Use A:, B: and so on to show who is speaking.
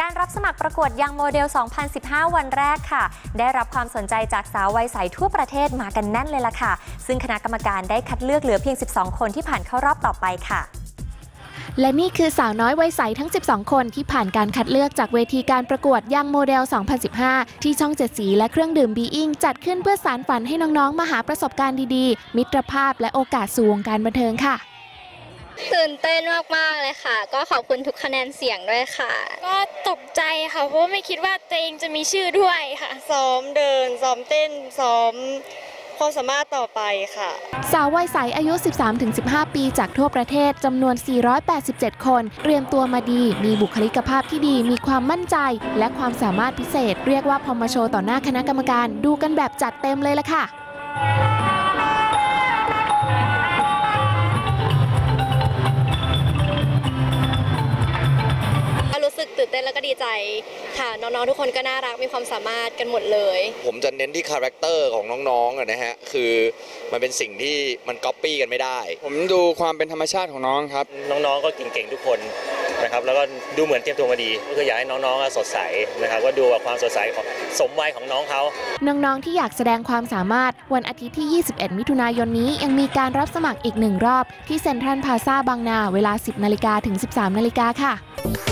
A: การับสมัครประกวดยังโมเดล 2015 วันแรกค่ะ ได้รับความสนใจจากสาววัยใสทั่วประเทศมากันแน่นเลยล่ะค่ะ ซึ่งคณะกรรมการได้คัดเลือกเหลือเพียง 12 คนที่ผ่านเข้ารอบต่อไปค่ะ
B: และนี่คือสาวน้อยวัยใสทั้ง 12 คนที่ผ่านการคัดเลือกจากเวทีการประกวดยังโมเดล 2015 ที่ช่องเจ็ดสีและเครื่องดื่มบีอิงจัดขึ้นเพื่อสารฝันให้น้องๆ มาหาประสบการณ์ดีๆ มิตรภาพและโอกาสสู่วงการบันเทิงค่ะ
C: ตื่นเต้นมากๆเลยค่ะ ก็ขอบคุณทุกคะแนนเสียงด้วยค่ะ
D: ก็ตกใจค่ะเพราะว่าไม่คิดว่าตัวเองจะมีชื่อด้วยค่ะ
E: ซ้อมเดิน ซ้อมเต้น ซ้อมความสามารถต่อไปค่ะ
B: สาววัยใสอายุ 13-15 ปีจากทั่วประเทศจำนวน 487 คน เตรียมตัวมาดี มีบุคลิกภาพที่ดี มีความมั่นใจ และความสามารถพิเศษ เรียกว่าพอมาโชว์ต่อหน้าคณะกรรมการ ดูกันแบบจัดเต็มเลยละค่ะ
E: นเต้นแล้วก็ดีใจค่ะน้องๆทุกคนก็น่ารักมีความสามารถกันหมดเลย
F: ผมจะเน้นที่คาแรคเตอร์ของน้องๆอะนะฮะคือมันเป็นสิ่งที่มันก๊อปปี้กันไม่ได้
G: ผมดูความเป็นธรรมชาติของน้องครับ
H: น้องๆ ก็เก่งๆ ทุกคนนะครับ แล้วก็ดูเหมือนเตรียมตัวมาดี ก็คืออยากให้น้องๆอะสดใสนะครับก็ดูว่าความสดใสของสมวัยของน้องเขา
B: น้องๆ ที่อยากแสดงความสามารถวันอาทิตย์ที่ 21 มิถุนายนนี้ยังมีการรับสมัครอีกหนึ่งรอบ ที่เซ็นทรัลพลาซาบางนา เวลา 10 นาฬิกาถึง 13 นาฬิกาค่ะ